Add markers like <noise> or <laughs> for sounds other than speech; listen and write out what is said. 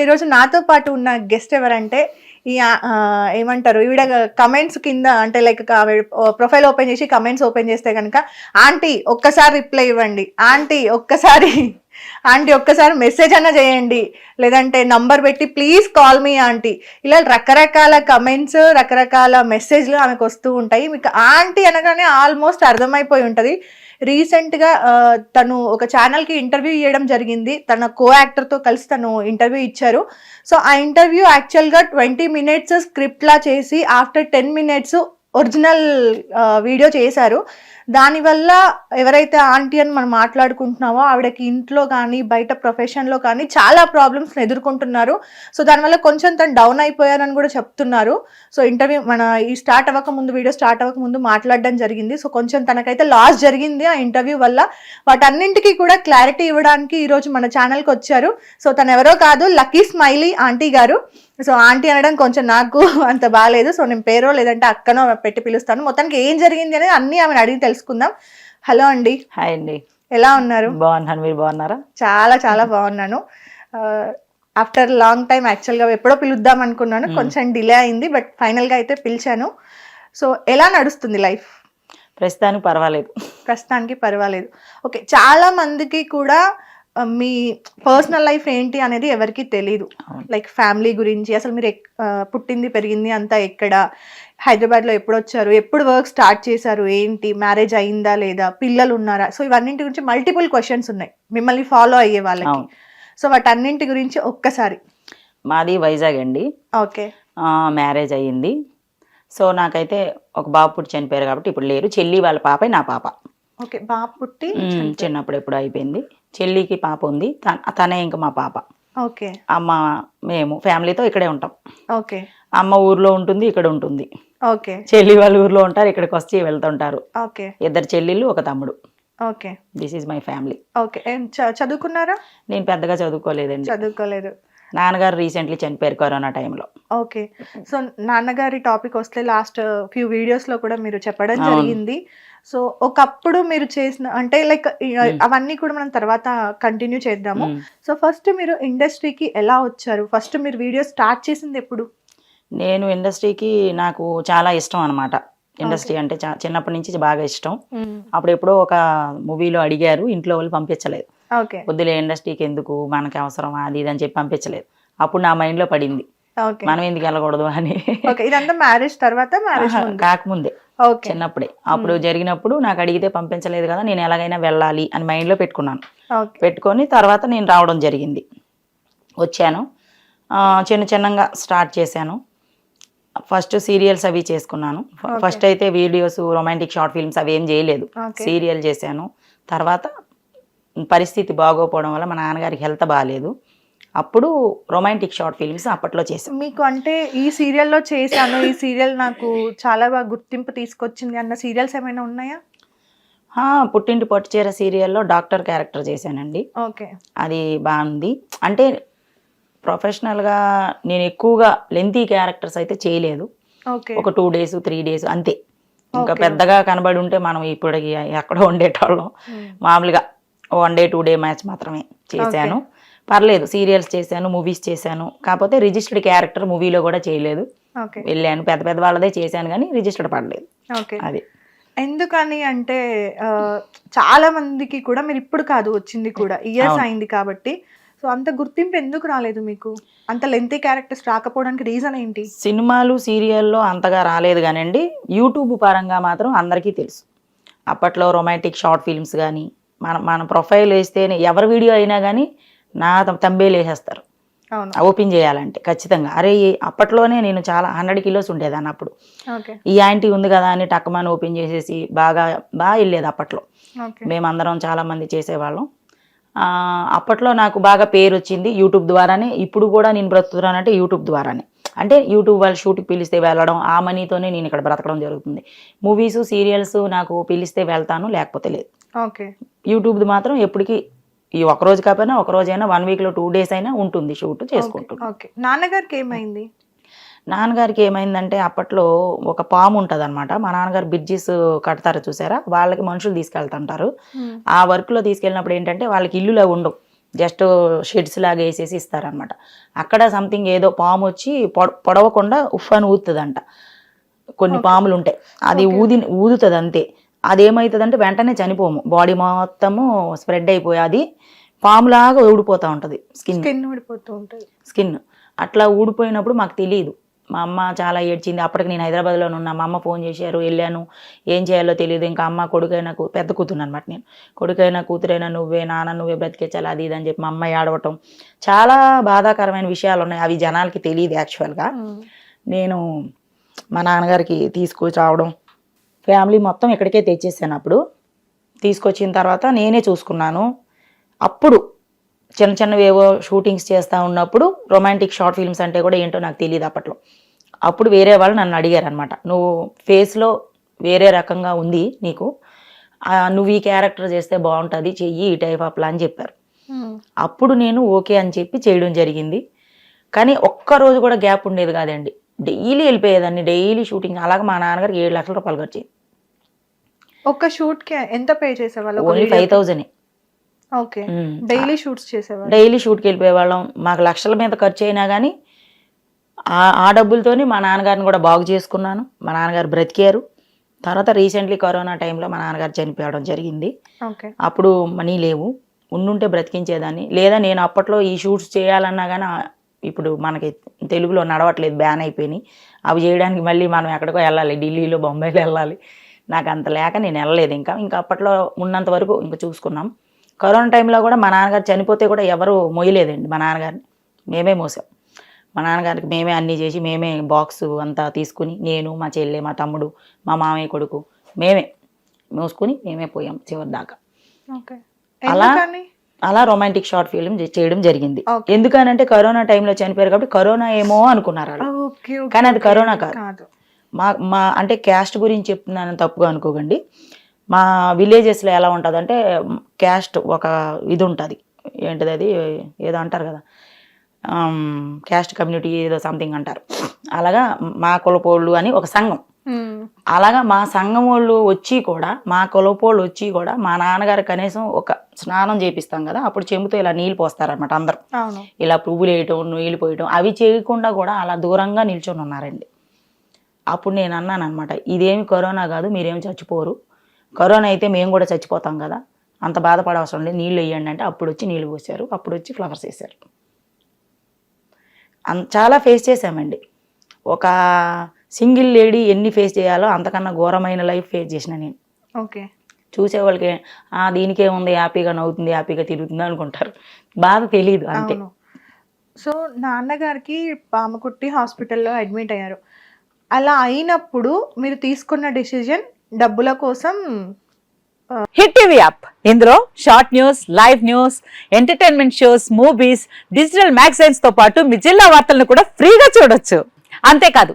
ఈరోజు నాతో పాటు ఉన్న గెస్ట్ ఎవరంటే ఈ ఏమంటారు ఈవిడ కమెంట్స్ కింద అంటే లైక్ ప్రొఫైల్ ఓపెన్ చేసి కమెంట్స్ ఓపెన్ చేస్తే కనుక ఆంటీ ఒక్కసారి రిప్లై ఇవ్వండి. ఆంటీ ఒక్కసారి ఆంటీ ఒక్కసారి మెసేజ్ అన్న చేయండి. లేదంటే నంబర్ పెట్టి ప్లీజ్ కాల్ మీ ఆంటీ. ఇలా రకరకాల కమెంట్స్ రకరకాల మెసేజ్లు ఆమెకు వస్తూ ఉంటాయి. మీకు ఆంటీ అనగానే ఆల్మోస్ట్ అర్థమైపోయి ఉంటుంది. రీసెంట్గా తను ఒక ఛానల్కి ఇంటర్వ్యూ ఇవ్వడం జరిగింది. తన కో యాక్టర్తో కలిసి తను ఇంటర్వ్యూ ఇచ్చారు. సో ఆ ఇంటర్వ్యూ యాక్చువల్గా ట్వంటీ మినిట్స్ స్క్రిప్ట్లా చేసి after ten minutes original video చేశారు. దానివల్ల ఎవరైతే ఆంటీ అని మనం మాట్లాడుకుంటున్నామో ఆవిడకి ఇంట్లో కానీ బయట ప్రొఫెషన్లో కానీ చాలా ప్రాబ్లమ్స్ని ఎదుర్కొంటున్నారు. సో దానివల్ల కొంచెం తను డౌన్ అయిపోయారని కూడా చెప్తున్నారు. సో ఇంటర్వ్యూ మన ఈ స్టార్ట్ అవ్వక ముందు వీడియో స్టార్ట్ అవ్వక ముందు మాట్లాడడం జరిగింది. సో కొంచెం తనకైతే లాస్ జరిగింది ఆ ఇంటర్వ్యూ వల్ల. వాటన్నింటికి కూడా క్లారిటీ ఇవ్వడానికి ఈరోజు మన ఛానల్కి వచ్చారు. సో తను ఎవరో కాదు లక్కీ స్మైలీ ఆంటీ గారు. సో ఆంటీ అనడం కొంచెం నాకు <laughs> అంత బాగాలేదు సో నేను పేరో లేదంటే అక్కనో పెట్టి పిలుస్తాను. మొత్తానికి ఏం జరిగింది అనేది అన్ని ఆమెను అడిగి తెలుసుకుందాం. హలో అండి. హాయ్ అండి. ఎలా ఉన్నారు? బాగున్నాను. మీరు బాగున్నారా? చాలా చాలా బాగున్నాను. ఆఫ్టర్ లాంగ్ టైం యాక్చువల్గా ఎప్పుడో పిలుద్దాం అనుకున్నాను. కొంచెం డిలే అయింది బట్ ఫైనల్గా అయితే పిలిచాను. సో ఎలా నడుస్తుంది లైఫ్? ప్రస్తుతానికి పర్వాలేదు. ప్రస్తుతానికి పర్వాలేదు. ఓకే చాలా మందికి కూడా మీ పర్సనల్ లైఫ్ ఏంటి అనేది ఎవరికి తెలియదు అవును. లైక్ ఫ్యామిలీ గురించి అసలు మీరు పుట్టింది పెరిగింది అంతా ఎక్కడ? హైదరాబాద్లో ఎప్పుడు వచ్చారు ఎప్పుడు వర్క్ స్టార్ట్ చేశారు? ఏంటి? మ్యారేజ్ అయిందా లేదా? పిల్లలు ఉన్నారా? సో ఇవన్నింటి గురించి మల్టిపుల్ క్వశ్చన్స్ ఉన్నాయి. మిమ్మల్ని ఫాలో అయ్యే వాళ్ళకి. సో వాటన్నింటి గురించి ఒక్కసారి. మాది వైజాగ్ అండి. ఓకే మ్యారేజ్ అయ్యింది. సో నాకైతే ఒక బాబు పుట్టి చనిపోయారు కాబట్టి ఇప్పుడు లేరు. చెల్లి వాళ్ళ పాపే నా పాప. ఓకే బాబు పుట్టి చిన్నప్పుడు ఎప్పుడు అయిపోయింది. చెల్లికి పాప ఉంది తన- ఇంకా మా పాప. ఓకే. అమ్మ మేము ఫ్యామిలీతో ఇక్కడే ఉంటాం. ఓకే. అమ్మ ఊర్లో ఉంటుంది ఇక్కడ ఉంటుంది. ఓకే. చెల్లి వాళ్ళ ఊర్లో ఉంటారు ఇక్కడికి వచ్చి వెళ్తుంటారు. ఓకే. ఇద్దరు చెల్లిళ్ళు ఒక తమ్ముడు. Okay. This is my family okay. చదువుకున్నారా? నేను పెద్దగా చదువుకోలేదండి. చదువుకోలేదు. నాన్నగారు రీసెంట్లీ చనిపోయారు కరోనా టైంలో. ఓకే. సో నాన్నగారి టాపిక్ వస్తే లాస్ట్ ఫ్యూ వీడియోస్లో కూడా మీరు చెప్పడం. జరిగింది. సో ఒకప్పుడు మీరు చేసిన అంటే లైక్ అవన్నీ కూడా మనం తర్వాత కంటిన్యూ చేద్దాము. సో ఫస్ట్ మీరు ఇండస్ట్రీకి ఎలా వచ్చారు? ఫస్ట్ మీరు వీడియో స్టార్ట్ చేసింది ఎప్పుడు? నేను ఇండస్ట్రీకి నాకు చాలా ఇష్టం అనమాట ఇండస్ట్రీ అంటే చా- చిన్నప్పటి నుంచి బాగా ఇష్టం. అప్పుడు ఎప్పుడో ఒక మూవీలో అడిగారు ఇంట్లో వాళ్ళు పంపించలేదు. వద్దులే ఇండస్ట్రీకి ఎందుకు మనకి అవసరం అది ఇది అని చెప్పి పంపించలేదు. అప్పుడు నా మైండ్లో పడింది. మనం ఎందుకు వెళ్ళకూడదు అని. ఇదంతా మ్యారేజ్ తర్వాత మ్యారేజ్ కాకముందే. చిన్నప్పుడే. అప్పుడు జరిగినప్పుడు నాకు అడిగితే పంపించలేదు కదా నేను ఎలాగైనా వెళ్ళాలి అని మైండ్లో పెట్టుకున్నాను. పెట్టుకొని తర్వాత నేను రావడం జరిగింది. వచ్చాను. చిన్న చిన్నగా స్టార్ట్ చేశాను. ఫస్ట్ సీరియల్స్ అవి చేసుకున్నాను. ఫస్ట్ అయితే వీడియోస్ రొమాంటిక్ షార్ట్ ఫిల్మ్స్ అవి ఏం చేయలేదు. సీరియల్ చేశాను. తర్వాత పరిస్థితి బాగోపోవడం వల్ల మా నాన్నగారికి హెల్త్ బాగాలేదు అప్పుడు రొమాంటిక్ షార్ట్ ఫిల్మ్స్ అప్పట్లో చేశాను మీకు అంటే ఈ సీరియల్లో చేశాను. ఈ సీరియల్ నాకు చాలా బాగా గుర్తింపు తీసుకొచ్చింది అన్న సీరియల్స్ ఏమైనా ఉన్నాయా? పుట్టింటి పట్టుచీర సీరియల్లో డాక్టర్ క్యారెక్టర్ చేశానండి. ఓకే. అది బాగుంది అంటే ప్రొఫెషనల్గా నేను ఎక్కువగా లెంతీ క్యారెక్టర్స్ అయితే చేయలేదు. ఓకే. ఒక టూ డేస్ త్రీ డేస్ అంతే. ఇంకా. పెద్దగా కనబడి ఉంటే మనం ఇప్పుడు ఎక్కడో ఉండేటోళ్ళం. మామూలుగా one day two day match మాత్రమే చేశాను. పర్లేదు సీరియల్స్ చేశాను మూవీస్ చేశాను. కాకపోతే రిజిస్టర్డ్ క్యారెక్టర్ మూవీలో కూడా చేయలేదు. ఓకే. వెళ్ళాను పెద్ద పెద్ద వాళ్ళదే చేశాను కానీ రిజిస్టర్డ్ పడలేదు. ఓకే. అది. ఎందుకని అంటే చాలా మందికి కూడా మీరు ఇప్పుడు కాదు వచ్చింది కూడా ఇయర్స్. అయింది కాబట్టి. సో అంత గుర్తింపు ఎందుకు రాలేదు మీకు? అంత లెంతీ క్యారెక్టర్స్ రాకపోవడానికి రీజన్ ఏంటి? సినిమాలు సీరియల్లో అంతగా రాలేదు కానండి. యూట్యూబ్ పరంగా మాత్రం అందరికీ తెలుసు. అప్పట్లో రొమాంటిక్ షార్ట్ ఫిల్మ్స్ కానీ మన మన ప్రొఫైల్ వేస్తేనే ఎవరి వీడియో అయినా కానీ నా తంబేలు వేసేస్తారు ఓపెన్ చేయాలంటే ఖచ్చితంగా. అరే అప్పట్లోనే నేను చాలా హండ్రెడ్ కిలోస్ ఉండేదాన్ని అప్పుడు. ఈ యాంటీ ఉంది కదా అని టక్కమని ఓపెన్ చేసేసి బాగా బాగా వెళ్ళేది అప్పట్లో. మేమందరం చాలామంది చేసేవాళ్ళం. ఆ, అప్పట్లో నాకు బాగా పేరు వచ్చింది యూట్యూబ్ ద్వారానే. ఇప్పుడు కూడా నేను బ్రతుకుతున్నానంటే యూట్యూబ్ ద్వారానే. అంటే యూట్యూబ్ వాళ్ళు షూట్కి పిలిస్తే వెళ్ళడం ఆ మనీతోనే నేను ఇక్కడ బ్రతకడం జరుగుతుంది. మూవీస్ సీరియల్స్ నాకు పిలిస్తే వెళ్తాను లేకపోతే లేదు. ఓకే. యూట్యూబ్ది మాత్రం ఎప్పటికీ ఈ ఒక రోజు కాకపోయినా ఒక రోజైనా వన్ వీక్లో టూ డేస్ అయినా ఉంటుంది షూట్ చేసుకుంటున్నాను ఓకే. నాన్నగారికి ఏమైంది? నాన్నగారికి ఏమైందంటే అప్పట్లో ఒక పాము ఉంటుంది అనమాట మా నాన్నగారు బ్రిడ్జిస్ కడతారు చూసారా? వాళ్ళకి మనుషులు తీసుకెళ్తుంటారు. ఆ వర్క్లో తీసుకెళ్ళినప్పుడు ఏంటంటే వాళ్ళకి ఇల్లులో ఉండవు. జస్ట్ షెడ్స్ లాగా వేసేసి ఇస్తారనమాట అక్కడ సంథింగ్ ఏదో పాము వచ్చి పొడ- పొడవకుండా ఉఫ్ అని ఊదుతుందంట కొన్ని పాములు ఉంటాయి అది ఊది ఊదుతుంది అంతే అదేమవుతుందంటే వెంటనే చనిపోము. బాడీ మొత్తము స్ప్రెడ్ అయిపోయి అది పాములాగా ఊడిపోతూ ఉంటుంది. స్కిన్. స్కిన్ ఊడిపోతూ ఉంటుంది. స్కిన్. అట్లా ఊడిపోయినప్పుడు మాకు తెలియదు మా అమ్మ చాలా ఏడ్చింది. అప్పటికి నేను హైదరాబాద్లో ఉన్నా మా అమ్మ ఫోన్ చేశారు. వెళ్ళాను. ఏం చేయాలో తెలియదు ఇంకా అమ్మ కొడుకైనా పెద్ద కూతురు అనమాట నేను. కొడుకైనా కూతురైనా నువ్వే నాన్న నువ్వే బ్రతికేచాలి అది ఇది అని చెప్పి మా అమ్మ ఏడవటం. చాలా బాధాకరమైన విషయాలు ఉన్నాయి. అవి జనాలకి తెలియదు యాక్చువల్గా. నేను మా నాన్నగారికి తీసుకొచ్చి రావడం ఫ్యామిలీ మొత్తం ఇక్కడికే తెచ్చేసాను అప్పుడు. తీసుకొచ్చిన తర్వాత నేనే చూసుకున్నాను. అప్పుడు చిన్న చిన్నవి ఏవో షూటింగ్స్ చేస్తూ ఉన్నప్పుడు రొమాంటిక్ షార్ట్ ఫిల్మ్స్ అంటే కూడా ఏంటో నాకు తెలియదు అప్పట్లో. అప్పుడు వేరే వాళ్ళు నన్ను అడిగారు అనమాట నువ్వు ఫేస్లో వేరే రకంగా ఉంది నీకు. నువ్వు ఈ క్యారెక్టర్ చేస్తే బాగుంటుంది చెయ్యి ఈ టైప్ ఆఫ్ అని చెప్పారు. అప్పుడు నేను ఓకే అని చెప్పి చేయడం జరిగింది. కానీ ఒక్క రోజు కూడా గ్యాప్ ఉండేది కాదండి. డైలీ వెళ్ళిపోయేదాన్ని డైలీ షూటింగ్. అలాగే మా నాన్నగారికి ఏడు లక్షల రూపాయలు ఖర్చు అయ్యింది. ఒక షూట్కి ఎంత పే చేసేవాళ్ళు? Only five thousand. Okay. Daily shoots చేసేవాళ్ళు? డైలీ షూట్కి వెళ్ళిపోయేవాళ్ళం. మాకు లక్షల మీద ఖర్చు అయినా కానీ ఆ డబ్బులతోని మా నాన్నగారిని కూడా బాగు చేసుకున్నాను. మా నాన్నగారు బ్రతికారు. తర్వాత రీసెంట్లీ కరోనా టైంలో మా నాన్నగారు చనిపోవడం జరిగింది. ఓకే. అప్పుడు మనీ లేవు. ఉండుంటే బ్రతికించేదాన్ని. లేదా నేను అప్పట్లో ఈ షూట్స్ చేయాలన్నా కానీ ఇప్పుడు మనకి తెలుగులో నడవట్లేదు బ్యాన్ అయిపోయినాయి. అవి చేయడానికి మళ్ళీ మనం ఎక్కడికో వెళ్ళాలి ఢిల్లీలో బొంబాయిలో వెళ్ళాలి. నాకు అంత లేక నేను వెళ్ళలేదు ఇంకా. ఇంకా అప్పట్లో ఉన్నంత వరకు ఇంకా చూసుకున్నాం. కరోనా టైంలో కూడా మా నాన్నగారు చనిపోతే కూడా ఎవరు మోయలేదండి మా నాన్నగారిని. మేమే మోసాం. మా నాన్నగారికి మేమే అన్నీ చేసి మేమే బాక్స్ అంతా తీసుకుని నేను మా చెల్లె మా తమ్ముడు మా మామయ్య కొడుకు మేమే మోసుకుని మేమే పోయాం చివరి దాకా అలా అలా రొమాంటిక్ షార్ట్ ఫిల్మ్ చేయడం జరిగింది. ఎందుకనంటే కరోనా టైంలో చనిపోయారు కాబట్టి కరోనా ఏమో అనుకున్నారు కానీ అది. కరోనా కాదు. మా మా అంటే క్యాస్ట్ గురించి చెప్తున్నానని తప్పుగా అనుకోకండి మా విలేజెస్లో ఎలా ఉంటుంది అంటే క్యాస్ట్ ఒక ఇది ఉంటుంది ఏంటిది అది ఏదో అంటారు కదా క్యాస్ట్ కమ్యూనిటీ ఏదో సంథింగ్ అంటారు అలాగా మా కులపోళ్ళు అని ఒక సంఘం. అలాగా మా సంఘం వాళ్ళు వచ్చి కూడా మా కులపోళ్ళు వచ్చి కూడా మా నాన్నగారు కనీసం ఒక స్నానం చేపిస్తాం కదా అప్పుడు చెంబుతో ఇలా నీళ్ళు పోస్తారనమాట అందరు. ఇలా పువ్వులు వేయటం నీళ్ళు పోయటం అవి చేయకుండా కూడా అలా దూరంగా నిల్చొని ఉన్నారండి. అప్పుడు నేను అన్నాను అనమాట ఇదేమి కరోనా కాదు మీరేమి చచ్చిపోరు. కరోనా అయితే మేము కూడా చచ్చిపోతాం కదా అంత బాధపడవసరం లేదు నీళ్ళు వేయండి అంటే అప్పుడు వచ్చి నీళ్ళు పోసారు అప్పుడు వచ్చి ఫ్లవర్స్ వేసారు. చాలా ఫేస్ చేసామండి ఒక సింగిల్ లేడీ ఎన్ని ఫేస్ చేయాలో అంతకన్నా ఘోరమైన లైఫ్ ఫేస్ చేసిన నేను. ఓకే. చూసే వాళ్ళకి "ఆ, దీనికే ఉంది హ్యాపీగా నవ్వుతుంది హ్యాపీగా తిరుగుతుంది అనుకుంటారు. బాధ తెలియదు అంతే. సో నాన్నగారికి పామకుట్టి హాస్పిటల్లో అడ్మిట్ అయ్యారు. అలా అయినప్పుడు మీరు తీసుకున్న డిసిజన్ డబ్బుల కోసం హిట్ టీవీ యాప్. ఇందులో short news live news entertainment shows movies digital మ్యాగజైన్స్తో పాటు మీ జిల్లా వార్తలను కూడా ఫ్రీగా చూడొచ్చు. అంతేకాదు